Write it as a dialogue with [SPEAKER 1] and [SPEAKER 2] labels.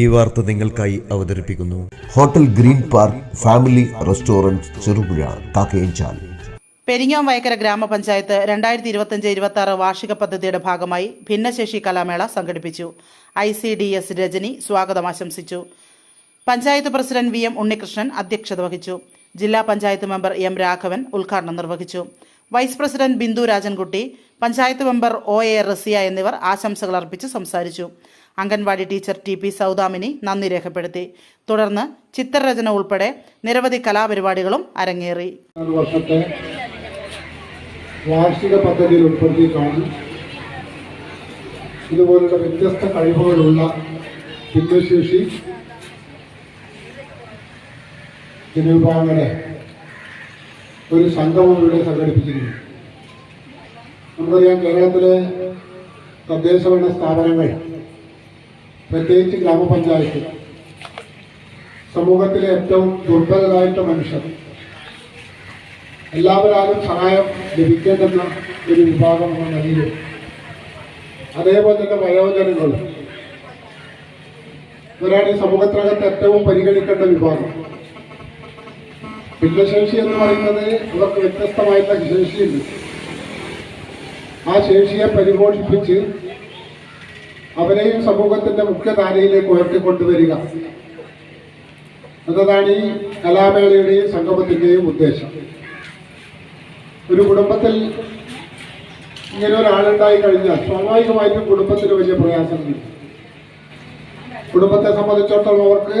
[SPEAKER 1] ഈ വാർത്ത നിങ്ങൾക്കായി അവതരിപ്പിക്കുന്നു.
[SPEAKER 2] Hotel green park family restaurant Cherupuzha Kakkayanchal.
[SPEAKER 3] Peringome Vayakkara ഗ്രാമപഞ്ചായത്ത് രണ്ടായിരത്തി ഇരുപത്തഞ്ച് ഇരുപത്തി ആറ് വാർഷിക പദ്ധതിയുടെ ഭാഗമായി ഭിന്നശേഷി കലാമേള സംഘടിപ്പിച്ചു. I C D S Rajani സ്വാഗതം ആശംസിച്ചു. Panchayat president V M Unnikrishnan അധ്യക്ഷത വഹിച്ചു. ജില്ലാ പഞ്ചായത്ത് മെമ്പർ എം രാഘവൻ ഉദ്ഘാടനം നിർവഹിച്ചു. Vice president Bindu Rajankutty panchayat member O A Rasiya എന്നിവർ ആശംസകൾ അർപ്പിച്ച് സംസാരിച്ചു. Anganwadi teacher T P Soudamini നന്ദി രേഖപ്പെടുത്തി. തുടർന്ന് ചിത്രരചന ഉൾപ്പെടെ നിരവധി കലാപരിപാടികളും അരങ്ങേറി.
[SPEAKER 4] വാർഷിക പദ്ധതിയിൽ ഉൾപ്പെടുത്തിയിട്ടാണ് ഇതുപോലുള്ള വ്യത്യസ്ത കഴിവുകളുള്ള ഭിന്നശേഷി ജനവിഭാഗങ്ങളെ ഒരു സംഗമം ഇവിടെ സംഘടിപ്പിച്ചിരുന്നു നമുക്കറിയാം കേരളത്തിലെ തദ്ദേശഭരണ സ്ഥാപനങ്ങൾ പ്രത്യേകിച്ച് ഗ്രാമപഞ്ചായത്ത് സമൂഹത്തിലെ ഏറ്റവും ദുർബലരായിട്ട മനുഷ്യർ എല്ലാവരും സഹായം ലഭിക്കേണ്ടുന്ന ഒരു വിഭാഗം എന്ന നിലയിൽ. അതേപോലെ തന്നെ വയോജനങ്ങൾ. ഇവരാണ് ഈ സമൂഹത്തിനകത്ത് ഏറ്റവും പരിഗണിക്കേണ്ട വിഭാഗം. ഭിന്നശേഷി എന്ന് പറയുന്നത് അവർക്ക് വ്യത്യസ്തമായിട്ടുള്ള ശേഷിയുണ്ട്. ആ ശേഷിയെ പരിപോഷിപ്പിച്ച് അവരെയും സമൂഹത്തിന്റെ മുഖ്യധാരയിലേക്ക് ഉയർത്തിക്കൊണ്ടുവരിക. എന്നതാണ് ഈ കലാമേളയുടെയും സംഗമത്തിന്റെയും ഉദ്ദേശം. ഒരു കുടുംബത്തിൽ ഇങ്ങനെ ഒരാളുണ്ടായി കഴിഞ്ഞാൽ സ്വാഭാവികമായിട്ടും കുടുംബത്തിന് വലിയ പ്രയാസങ്ങളുണ്ട്. കുടുംബത്തെ സംബന്ധിച്ചിടത്തോളം അവർക്ക്